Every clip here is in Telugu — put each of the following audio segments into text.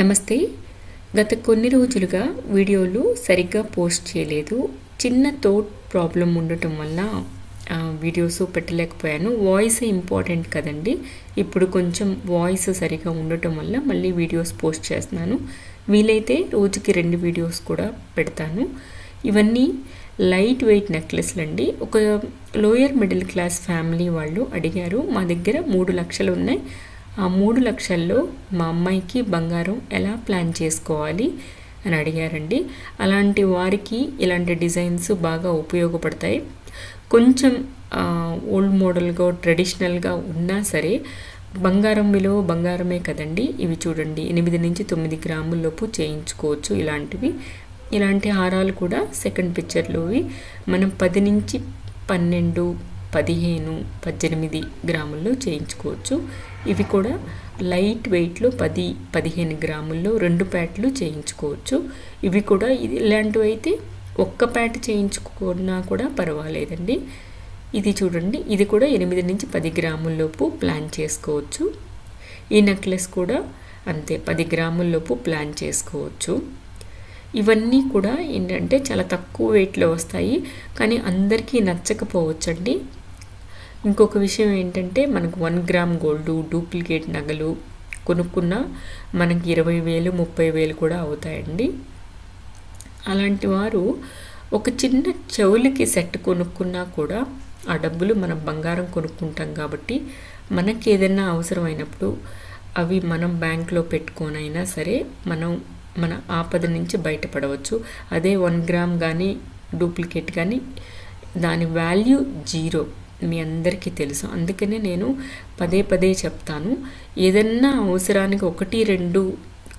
నమస్తే. గత కొన్ని రోజులుగా వీడియోలు సరిగ్గా పోస్ట్ చేయలేదు. చిన్న థోట్ ప్రాబ్లం ఉండటం వల్ల వీడియోస్ పెట్టలేకపోయాను. వాయిస్ ఇంపార్టెంట్ కదండి. ఇప్పుడు కొంచెం వాయిస్ సరిగా ఉండటం వల్ల మళ్ళీ వీడియోస్ పోస్ట్ చేస్తున్నాను. వీలైతే రోజుకి రెండు వీడియోస్ కూడా పెడతాను. ఇవన్నీ లైట్ వెయిట్ నెక్లెస్లు అండి. ఒక లోయర్ మిడిల్ క్లాస్ ఫ్యామిలీ వాళ్ళు అడిగారు మా దగ్గర మూడు లక్షలు ఉన్నాయి. ఆ మూడు లక్షల్లో మా అమ్మాయికి బంగారం ఎలా ప్లాన్ చేసుకోవాలి అని అడిగారండి. అలాంటి వారికి ఇలాంటి డిజైన్స్ బాగా ఉపయోగపడతాయి. కొంచెం ఓల్డ్ మోడల్గా ట్రెడిషనల్గా ఉన్నా సరే బంగారం విలువ బంగారమే కదండి. ఇవి చూడండి ఎనిమిది నుంచి తొమ్మిది గ్రాముల్లోపు చేయించుకోవచ్చు ఇలాంటివి. ఇలాంటి హారాలు కూడా సెకండ్ పిక్చర్లోవి మనం పది నుంచి పన్నెండు పదిహేను పద్దెనిమిది గ్రాముల్లో చేయించుకోవచ్చు. ఇవి కూడా లైట్ వెయిట్లో పది పదిహేను గ్రాముల్లో రెండు ప్యాట్లు చేయించుకోవచ్చు. ఇవి కూడా ఇది ఇలాంటివి అయితే ఒక్క ప్యాట్ చేయించుకున్నా కూడా పర్వాలేదండి. ఇది చూడండి ఇది కూడా ఎనిమిది నుంచి పది గ్రాముల్లోపు ప్లాన్ చేసుకోవచ్చు. ఈ నెక్లెస్ కూడా అంతే పది గ్రాముల్లోపు ప్లాన్ చేసుకోవచ్చు. ఇవన్నీ కూడా ఏంటంటే చాలా తక్కువ వెయిట్లో వస్తాయి కానీ అందరికీ నచ్చకపోవచ్చండి. ఇంకొక విషయం ఏంటంటే మనకు వన్ గ్రామ్ గోల్డ్ డూప్లికేట్ నగలు కొనుక్కున్న మనకి ఇరవై వేలు ముప్పై వేలు కూడా అవుతాయండి. అలాంటి వారు ఒక చిన్న చెవులకి సెట్ కొనుక్కున్నా కూడా ఆ డబ్బులు మనం బంగారం కొనుక్కుంటాం కాబట్టి మనకి ఏదైనా అవసరమైనప్పుడు అవి మనం బ్యాంక్లో పెట్టుకొనైనా సరే మనం మన ఆపద నుంచి బయటపడవచ్చు. అదే వన్ గ్రామ్ కానీ డూప్లికేట్ కానీ దాని వాల్యూ జీరో మీ అందరికీ తెలుసు. అందుకనే నేను పదే పదే చెప్తాను. ఏదన్నా అవసరానికి ఒకటి రెండు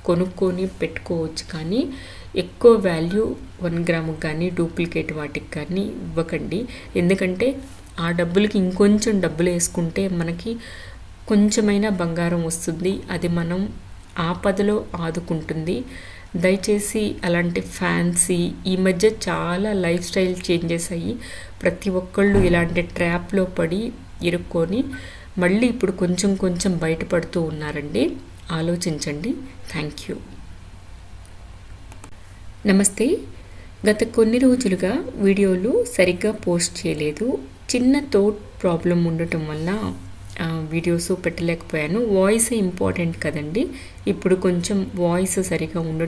కొనుక్కొని పెట్టుకోవచ్చు కానీ ఎక్కువ వాల్యూ వన్ గ్రాముకి కానీ డూప్లికేట్ వాటికి కానీ ఇవ్వకండి. ఎందుకంటే ఆ డబ్బులకి ఇంకొంచెం డబ్బులు వేసుకుంటే మనకి కొంచెమైనా బంగారం వస్తుంది. అది మనం ఆపదలో ఆదుకుంటుంది. దయచేసి అలాంటి ఫ్యాన్సీ ఈ మధ్య చాలా లైఫ్ స్టైల్ చేంజెస్ అయ్యి ప్రతి ఒక్కళ్ళు ఇలాంటి ట్రాప్లో పడి ఇరుక్కొని మళ్ళీ ఇప్పుడు కొంచెం కొంచెం బయటపడుతూ ఉన్నారండి. ఆలోచించండి. Thank you. నమస్తే. గత కొన్ని రోజులుగా వీడియోలు సరిగ్గా పోస్ట్ చేయలేదు. చిన్న థోట్ ప్రాబ్లం ఉండటం వల్ల వీడియోస్ పెట్టలేకపోయాను. వాయిస్ ఇంపార్టెంట్ కదండి. ఇప్పుడు కొంచెం వాయిస్ సరిగా ఉండటం